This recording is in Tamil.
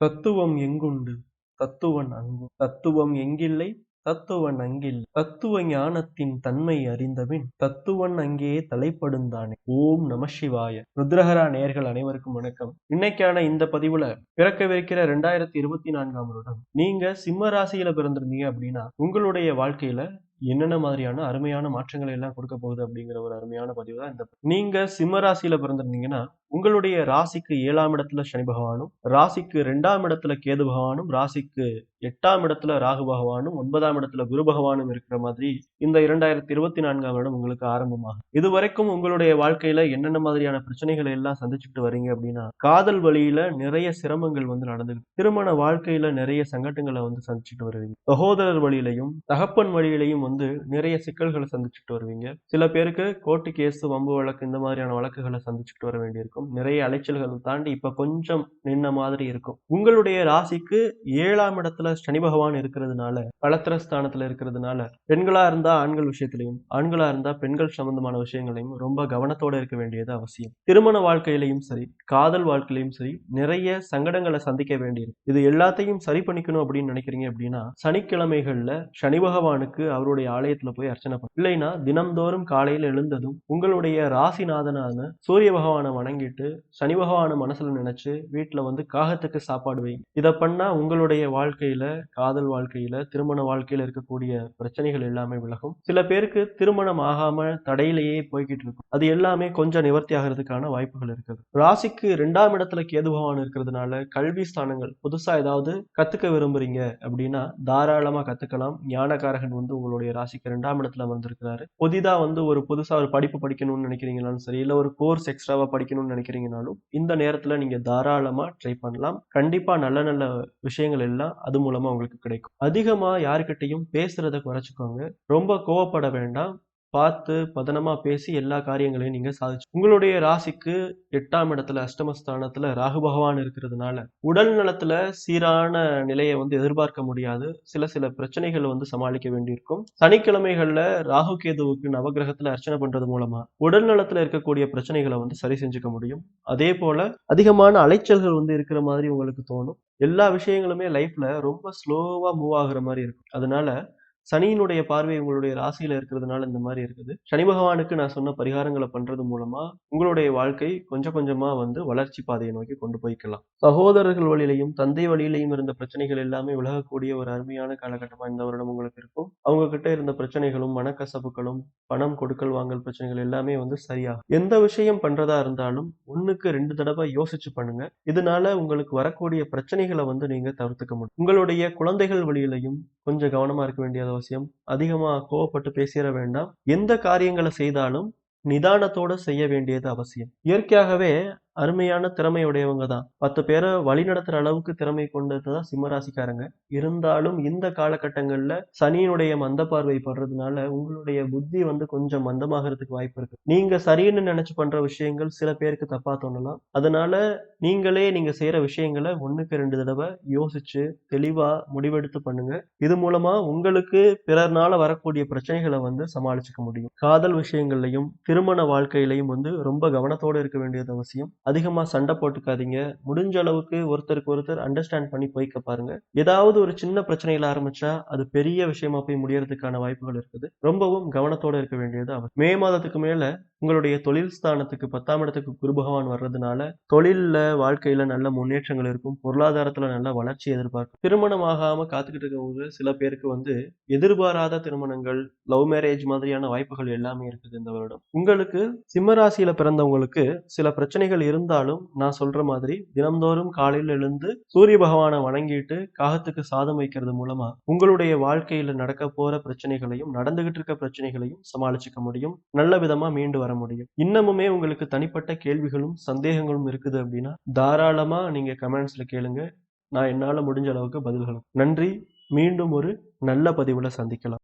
தத்துவம் எங்குண்டு? தத்துவன் அங்கு தத்துவம் எங்கில்லை? தத்துவன் அங்கில் தத்துவ ஞானத்தின் தன்மை அறிந்தபின் தத்துவன் அங்கே தலைப்படுந்தானே ஓம் நம சிவாய. ருத்ரஹரா நேயர்கள் அனைவருக்கும் வணக்கம். இன்னைக்கான இந்த பதிவுல பிறக்கவிருக்கிற ரெண்டாயிரத்தி இருபத்தி நான்காம் வருடம். நீங்க சிம்ம ராசியில பிறந்திருந்தீங்க அப்படின்னா உங்களுடைய வாழ்க்கையில என்னென்ன மாதிரியான அருமையான மாற்றங்களை எல்லாம் கொடுக்க போகுது அப்படிங்கிற ஒரு அருமையான பதிவு தான் இந்த. நீங்க சிம்ம ராசியில பிறந்திருந்தீங்கன்னா உங்களுடைய ராசிக்கு ஏழாம் இடத்துல சனி பகவானும் ராசிக்கு ரெண்டாம் இடத்துல கேது பகவானும் ராசிக்கு எட்டாம் இடத்துல ராகு பகவானும் ஒன்பதாம் இடத்துல குரு பகவானும் இருக்கிற மாதிரி இந்த இரண்டாயிரத்தி இருபத்தி நான்காம் வருடம் உங்களுக்கு ஆரம்பமாகும். இது வரைக்கும் உங்களுடைய வாழ்க்கையில என்னென்ன மாதிரியான பிரச்சனைகளை எல்லாம் சந்திச்சுட்டு வரீங்க அப்படின்னா காதல் வழியில நிறைய சிரமங்கள் வந்து நடந்துருக்கு திருமண வாழ்க்கையில நிறைய சங்கடங்களை வந்து சந்திச்சுட்டு வருவீங்க. சகோதரர் வழியிலையும் தகப்பன் வழியிலையும் வந்து நிறைய சிக்கல்களை சந்திச்சுட்டு வருவீங்க. சில பேருக்கு கோர்ட்டு கேஸ் வம்பு வழக்கு இந்த மாதிரியான வழக்குகளை சந்திச்சுட்டு வர வேண்டியிருக்கும். இருக்கும். நிறைய அலைச்சல்கள் தாண்டி இப்போ கொஞ்சம் நின்ன மாதிரி இருக்கும். உங்களுடைய ராசிக்கு ஏழாம் இடத்துல சனி பகவான் இருக்கிறதுனால களத்திர ஸ்தானத்துல இருக்கிறதுனால பெண்களா இருந்தா ஆண்கள் விஷயத்திலையும் ஆண்களா இருந்தா பெண்கள் சம்பந்தமான விஷயங்களையும் ரொம்ப கவனத்தோட இருக்க வேண்டியது அவசியம். திருமண வாழ்க்கையிலையும் சரி காதல் வாழ்க்கையிலையும் சரி நிறைய சங்கடங்களை சந்திக்க வேண்டியிருக்கு இது எல்லாத்தையும் சரி பண்ணிக்கணும் அப்படின்னு நினைக்கிறீங்க அப்படின்னா சனிக்கிழமைகள்ல சனி பகவானுக்கு அவருடைய ஆலயத்துல போய் அர்ச்சனை பண்ண. இல்லைன்னா தினம்தோறும் காலையில் எழுந்ததும் உங்களுடைய ராசிநாதனான சூரிய பகவானை வணங்கி சொல்லிட்டு சனி பகவான மனசுல நினைச்சு வீட்டுல வந்து காகத்துக்கு சாப்பாடு வைங்க இதை பண்ணா உங்களுடைய வாழ்க்கையில காதல் வாழ்க்கையில திருமண வாழ்க்கையில இருக்கக்கூடிய பிரச்சனைகள் எல்லாமே விலகும். சில பேருக்கு திருமணம் ஆகாம தடையிலேயே போய்கிட்டு இருக்கும். அது எல்லாமே கொஞ்சம் நிவர்த்தி ஆகிறதுக்கான வாய்ப்புகள் இருக்குது. ராசிக்கு ரெண்டாம் இடத்துல கேது பகவான் இருக்கிறதுனால கல்வி ஸ்தானங்கள் புதுசா ஏதாவது கத்துக்க விரும்புறீங்க அப்படின்னா தாராளமா கத்துக்கலாம். ஞானகாரகன் வந்து உங்களுடைய ராசிக்கு ரெண்டாம் இடத்துல வந்திருக்கிறாரு புதிதா வந்து ஒரு புதுசா ஒரு படிப்பு படிக்கணும்னு நினைக்கிறீங்களான்னு சரி இல்ல ஒரு கோர்ஸ் எக்ஸ்ட்ராவா படிக்கணும்னு நினைக்கிறீங்கனாலும் இந்த நேரத்துல நீங்க தாராளமா ட்ரை பண்ணலாம். கண்டிப்பா நல்ல நல்ல விஷயங்கள் எல்லாம் அது மூலமா உங்களுக்கு கிடைக்கும். அதிகமா யாருக்கிட்டையும் பேசுறதை குறைச்சிக்கோங்க. ரொம்ப கோவப்பட வேண்டாம். பார்த்து பதனமா பேசி எல்லா காரியங்களையும் நீங்க சாதிச்சு உங்களுடைய ராசிக்கு எட்டாம் இடத்துல அஷ்டமஸ்தானத்துல ராகு பகவான் இருக்கிறதுனால உடல் நலத்துல சீரான நிலையை வந்து எதிர்பார்க்க முடியாது. சில சில பிரச்சனைகள் வந்து சமாளிக்க வேண்டியிருக்கும். சனிக்கிழமைகள்ல ராகு கேதுவுக்கு நவகிரகத்துல அர்ச்சனை பண்றது மூலமா உடல் நலத்துல இருக்கக்கூடிய பிரச்சனைகளை வந்து சரி செஞ்சுக்க முடியும். அதே போல அதிகமான அலைச்சல்கள் வந்து இருக்கிற மாதிரி உங்களுக்கு தோணும். எல்லா விஷயங்களுமே லைஃப்ல ரொம்ப ஸ்லோவா மூவ் ஆகுற மாதிரி இருக்கும். அதனால சனியினுடைய பார்வை உங்களுடைய ராசியில இருக்கிறதுனால இந்த மாதிரி இருக்குது. சனி பகவானுக்கு நான் சொன்ன பரிகாரங்களை பண்றது மூலமா உங்களுடைய வாழ்க்கை கொஞ்சம் கொஞ்சமா வந்து வளர்ச்சி பாதையை நோக்கி கொண்டு போய்க்கலாம். சகோதரர்கள் வழியிலையும் தந்தை வழியிலையும் இருந்த பிரச்சனைகள் எல்லாமே விலகக்கூடிய ஒரு அருமையான காலகட்டமா இந்த வருடம் உங்களுக்கு இருக்கும். அவங்க கிட்ட இருந்த பிரச்சனைகளும் மனக்கசப்புகளும் பணம் கொடுக்கல் வாங்கல் பிரச்சனைகள் எல்லாமே வந்து சரியாகும். எந்த விஷயம் பண்றதா இருந்தாலும் ஒண்ணுக்கு ரெண்டு தடவை யோசிச்சு பண்ணுங்க. இதனால உங்களுக்கு வரக்கூடிய பிரச்சனைகளை வந்து நீங்க தவிர்த்துக்க முடியும். உங்களுடைய குழந்தைகள் வழியிலையும் கொஞ்சம் கவனமா இருக்க வேண்டியது அவசியம். அதிகமா கோவப்பட்டு பேசிட வேண்டாம். எந்த காரியங்களை செய்தாலும் நிதானத்தோட செய்ய வேண்டியது அவசியம். இயற்கையாகவே அருமையான திறமையுடையவங்க தான். பத்து பேரை வழிநடத்துற அளவுக்கு திறமை கொண்டது தான் சிம்மராசிக்காரங்க. இருந்தாலும் இந்த காலகட்டங்கள்ல சனியினுடைய மந்த பார்வை படுறதுனால உங்களுடைய புத்தி வந்து கொஞ்சம் மந்தமாகிறதுக்கு வாய்ப்பு இருக்கு. நீங்க சரின்னு நினைச்சு பண்ற விஷயங்கள் சில பேருக்கு தப்பா தோணலாம். அதனால நீங்களே நீங்க செய்யற விஷயங்களை ஒண்ணுக்கு ரெண்டு தடவை யோசிச்சு தெளிவா முடிவெடுத்து பண்ணுங்க. இது மூலமா உங்களுக்கு பிறர்னால வரக்கூடிய பிரச்சனைகளை வந்து சமாளிச்சுக்க முடியும். காதல் விஷயங்கள்லையும் திருமண வாழ்க்கையிலையும் வந்து ரொம்ப கவனத்தோட இருக்க வேண்டியது அவசியம். அதிகமாக சண்டை போட்டுக்காதீங்க. முடிஞ்ச அளவுக்கு ஒருத்தருக்கு ஒருத்தர் அண்டர்ஸ்டாண்ட் பண்ணி போய்க்க பாருங்க. ஏதாவது ஒரு சின்ன பிரச்சனையில் ஆரம்பிச்சா அது பெரிய விஷயமா போய் முடியறதுக்கான வாய்ப்புகள் இருக்குது. ரொம்பவும் கவனத்தோட இருக்க வேண்டியது அவர் மே மாதத்துக்கு மேல உங்களுடைய தொழில் ஸ்தானத்துக்கு பத்தாம் இடத்துக்கு குரு பகவான் வர்றதுனால தொழில்ல வாழ்க்கையில நல்ல முன்னேற்றங்கள் இருக்கும் பொருளாதாரத்துல நல்ல வளர்ச்சி எதிர்பார்க்கும். திருமணம் ஆகாம காத்துக்கிட்டு இருக்கவங்க சில பேருக்கு வந்து எதிர்பாராத திருமணங்கள் லவ் மேரேஜ் மாதிரியான வாய்ப்புகள் எல்லாமே இருக்குது இந்த வருடம். உங்களுக்கு சிம்மராசியில பிறந்தவங்களுக்கு சில பிரச்சனைகள் இருந்தாலும் நான் சொல்ற மாதிரி தினம்தோறும் காலையில எழுந்து சூரிய பகவானை வணங்கிட்டு காகத்துக்கு சாதம் வைக்கிறது மூலமா உங்களுடைய வாழ்க்கையில நடக்க போற பிரச்சனைகளையும் நடந்துகிட்டு இருக்க பிரச்சனைகளையும் சமாளிச்சுக்க முடியும். நல்ல விதமா மீண்டு வர முடியும். இன்னமுமே உங்களுக்கு தனிப்பட்ட கேள்விகளும் சந்தேகங்களும் இருக்குது அப்படின்னா தாராளமா நீங்க கமெண்ட்ஸ்ல கேளுங்க. நான் என்னால முடிஞ்ச அளவுக்கு பதில்களும். நன்றி. மீண்டும் ஒரு நல்ல பதிவுல சந்திக்கலாம்.